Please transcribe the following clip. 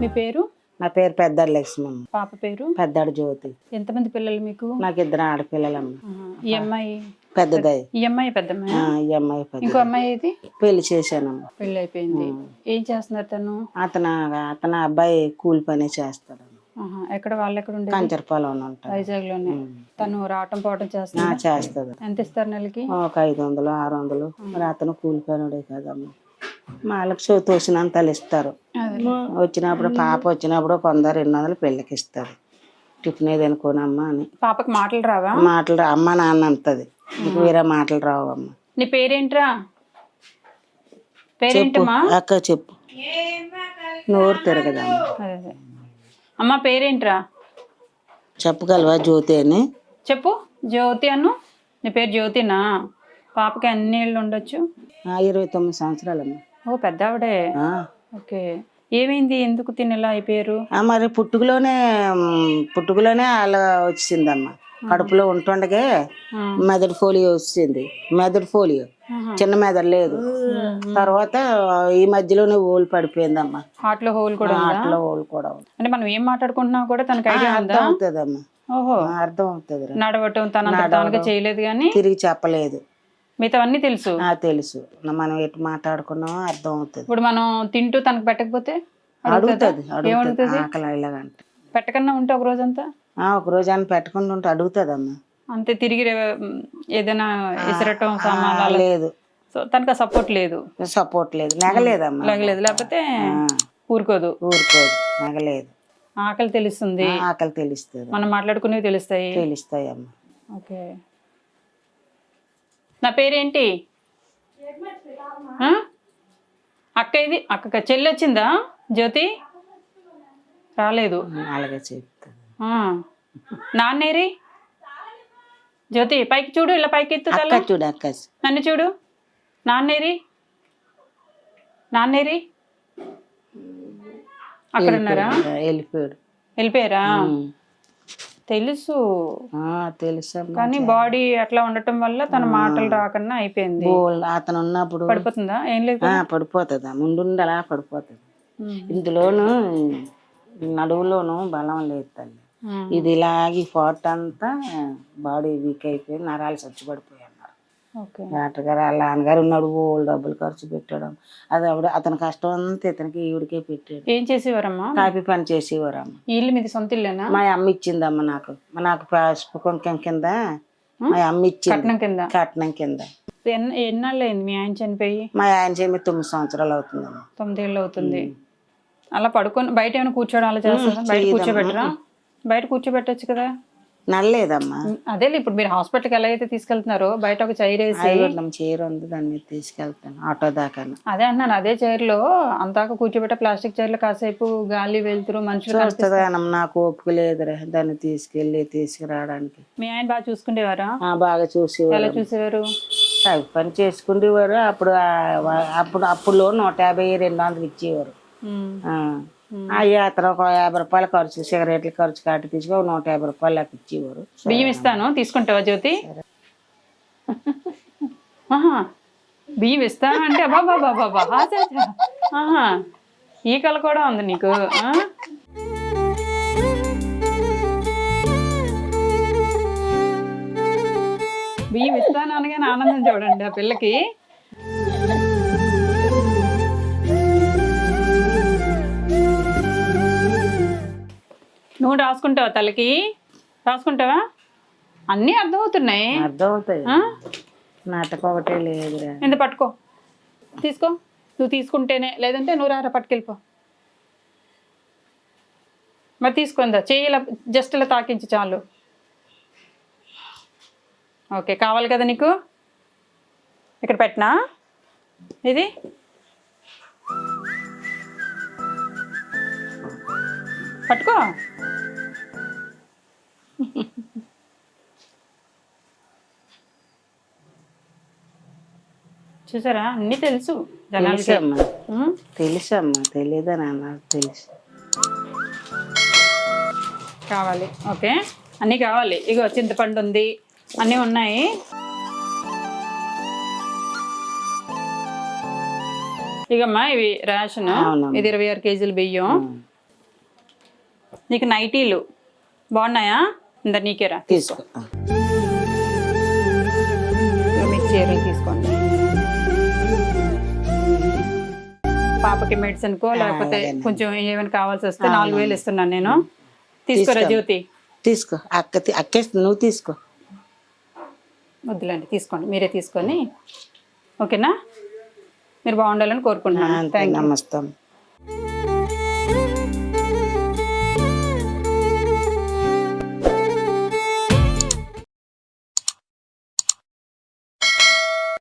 మీ పేరు? నా పేరు పెద్దాడు లక్ష్మమ్మ. పాప పేరు? పెద్దాడు జ్యోతి. ఎంతమంది పిల్లలు మీకు? నాకు ఇద్దరు ఆడపిల్లలమ్మ. ఈ అమ్మాయి? పెద్దదయ్యి ఈ అమ్మాయి పెద్ద అమ్మాయి ఆ, ఈ అమ్మాయి పెద్ద ఇంకో అమ్మాయి ఏది? పెళ్ళి చేశానమ్మ. పెళ్ళి అయిపోయింది ఏం చేస్తున్నారు తను? అతను అతను అబ్బాయి కూలి పని చేస్తాడు. ఆహా. ఎక్కడ వాళ్ళు ఎక్కడ ఉండేది? కంచరపాలెం ఉంటాడు వైజాగ్లోనే తను రావటం పోవటం చేస్తున్నా చేస్తాడు. ఎంత ఇస్తారు నెలకి? ఒక ఐదు వందలు ఆరు వందలు. మరి అతను కూలి పనుడే కదమ్మ. వాళ్ళకి తోసినంతలు ఇస్తారు వచ్చినప్పుడు పాప వచ్చినప్పుడు కొందరు రెండు వందలు పెళ్ళికి ఇస్తారు టిఫిన్ ఏది అనుకోనమ్మా అని. పాపకి మాటలు రావా? మాటలు రా- అమ్మ నాన్న అంతది. నీకు వేరే మాటలు రావు అమ్మ నీ పేరేంట్రా? పేరేంటమ్మా? అక్క చెప్పు. నోరు తిరగదమ్మ. అమ్మ పేరేంట్రా? చెప్పగలవా జ్యోతి అని? చెప్పు జ్యోతి అను. నీ పేరు జ్యోతినా? పాపకి అన్ని ఏళ్ళు ఉండొచ్చు? ఇరవై తొమ్మిది సంవత్సరాలమ్మ. ఓ పెద్ద ఆవిడే. ఓకే. ఏమైంది? ఎందుకు తిని ఇలా అయిపోయారు? ఆ, మరి పుట్టుకలోనే పుట్టుకలోనే అలా వచ్చిందమ్మ. కడుపులో ఉంటుండగే. మెదడు ఫోలియో వచ్చింది. మెదడు ఫోలియో. చిన్న మెదడు లేదు. తర్వాత ఈ మధ్యలోనే ఓలు పడిపోయిందమ్మా. హార్ట్లో హోల్ కూడా ఉందా? అట్లా ఓలు కూడా ఉంది. అంటే మనం ఏం మాట్లాడుకుంటున్నా కూడా తనకి ఐడియా అర్థం అవుతుందమ్మా ఓహో. అర్థం అవుతుంది నడవటం తానుగా చేయలేదు కానీ? తిరిగి చెప్పలేదు. మిగతావన్నీ తెలుసు. ఆ తెలుసు. మనం ఎటు మాట్లాడుకున్నామో అర్థం అవుతుంది. ఇప్పుడు మనం తింటూ తనకు పెట్టకపోతే అడుగుతుంది? అడుగుతుంది ఏమడుగుతుంది ఆకలి ఇలాగంటే పెట్టకన్నా ఉంటే ఒక రోజంతా? ఆ, ఒక రోజు అని పెట్టకుండా ఉంటే అడుగుతుందమ్మా. అంతే తిరిగి రే- ఏదైనా ఇసరటం సామాన్లు అలా. లేదు. సో తనకు సపోర్ట్ లేదు. సపోర్ట్ లేదు. నెగలేదమ్మా. లాగలేదు లేకపోతే ఊరుకోదు. ఊరుకోదు. నెగలేదు. ఆకలి తెలుస్తుంది. ఆకలి తెలుస్తుంది. మనం మాట్లాడుకునేవి తెలుస్తాయి. తెలుస్తాయమ్మా. ఓకే. నా పేరేంటి? అక్క ఇది అక్క చెల్లి వచ్చిందా? జ్యోతి? రాలేదు. అలాగే చెప్తాను. నాన్నేరి? జ్యోతి పైకి చూడు ఇలా పైకి ఎత్తు చూడు అక్క. నన్ను చూడు. నాన్నేరి? నాన్నేరి? అక్కడ ఉన్నారా వెళ్ళిపోయాడు. వెళ్ళిపోయారా? తెలుసు. ఆ, తెలుసమ్మా కానీ బాడీ అట్లా ఉండటం వల్ల తన మాటలు రాకుండా అయిపోయింది. అతను ఉన్నప్పుడు పడిపోతుందా? ఏం లేదు పడిపోతుంది? ముందుండి అలా పడిపోతుంది. ఇందులోను నడువులోను బలం లేదు తల్లి. ఇది ఇలాగి ఫాట్ అంతా బాడీ వీక్ అయిపోయి నరాలు చచ్చిపడిపోయి అన్నారు ఓకే డాక్టర్ గారు వాళ్ళ నాన్నగారు ఉన్నాడు ఓళ్ళు డబ్బులు ఖర్చు పెట్టడం. అది ఆవిడ అతని కష్టం అంతా ఇతనికి ఈవిడికే పెట్టాడు. ఏం చేసేవారమ్మా? కాపీ పని చేసేవారమ్మ. ఇల్లు మీది సొంత ఇల్లేనా? మా అమ్మ ఇచ్చిందమ్మ నాకు. నాకు పసుపు కుంకం కింద మా అమ్మ ఇచ్చింది. కట్నం కింద? కట్నం కింద. ఎన్న ఎన్నాళ్ళు అయింది మీ ఆయన చనిపోయి? మా ఆయన చేమి తొమ్మిది సంవత్సరాలు అవుతుందమ్మ. తొమ్మిదేళ్ళు అవుతుంది. అలా పడుకొని బయట ఏమైనా కూర్చోవడం అలా చేస్తుందా బయట కూర్చోబెట్టరా? బయట కూర్చోబెట్టచ్చు కదా. నల్లేదమ్మా. అదే ఇప్పుడు మీరు హాస్పిటల్కి ఎలా అయితే తీసుకెళ్తున్నారో బయట ఒక చైర్ వేసి. చీర ఉంది దాని మీద తీసుకెళ్తాను ఆటో దాకా. అదే అన్నాను అదే చైర్లో అంతాక కూర్చోబెట్ట ప్లాస్టిక్ చైర్లో కాసేపు గాలి వెళ్తురు మనుషులు. వస్తుందనమ్మ నాకు ఓపిక లేదురా దాన్ని తీసుకెళ్ళి తీసుకురావడానికి. మీ ఆయన బాగా చూసుకునేవారా ఆ, బాగా చూసేవారు. ఎలా చూసేవారు? సాగు పని చేసుకునేవారు అప్పుడు అప్పుడు అప్పుడులో నూట యాభై రెండు వందలు ఇచ్చేవారు. ఆ. అయ్యి అతను ఒక యాభై రూపాయల ఖర్చు సిగరెట్ల ఖర్చు కాటి తీసుకొని ఒక నూట యాభై రూపాయలు లెక్క ఇచ్చేవారు. బియ్యం ఇస్తాను తీసుకుంటావా జ్యోతి? బియ్యం ఇస్తాను అంటే బాబా బాబా ఈ కళ కూడా ఉంది నీకు? బియ్యం ఇస్తాను అనగానే ఆనందం చూడండి ఆ పిల్లకి. నువ్వు రాసుకుంటావా తలకి? రాసుకుంటావా? అన్నీ అర్థమవుతున్నాయి. అర్థం అవుతుంది ఆ? నాటకం ఒకటే లేదురా. ఎంత పట్టుకో. తీసుకో. నువ్వు తీసుకుంటేనే లేదంటే నువ్వు రారా పట్టుకెళ్ళిపో. మరి తీసుకుందా చెయ్యి ఇలా జస్ట్ ఇలా తాకించి చాలు. ఓకే కావాలి కదా నీకు? ఇక్కడ పెట్టనా? ఇది? పట్టుకో. చూసారా? అన్నీ తెలుసు తెలుసమ్మా. ఉమ్, తెలుసమ్మా. తెలియదని నాకు తెలుసు. కావాలి. ఓకే. అన్నీ కావాలి. ఇగో చింతపండు ఉంది. అన్నీ ఉన్నాయి. ఇగమ్మా ఇవి రేషన్. ఇది ఇరవై ఆరు కేజీలు బియ్యం. నీకు నైటీలు. బాగున్నాయా? ఇంద నీకేరా తీసుకో. చీరలు తీసుకోండి. పాపకి మెడిసిన్ కో లేకపోతే కొంచెం ఏమైనా కావాల్సి వస్తే నాలుగు వేలు ఇస్తున్నాను నేను. తీసుకోరా జ్యోతి. తీసుకో అక్క తీ- అక్కేస్తా నువ్వు తీసుకో. వద్దులేండి తీసుకోండి మీరే తీసుకొని. ఓకేనా? మీరు బాగుండాలని కోరుకుంటున్నాను. నమస్తాం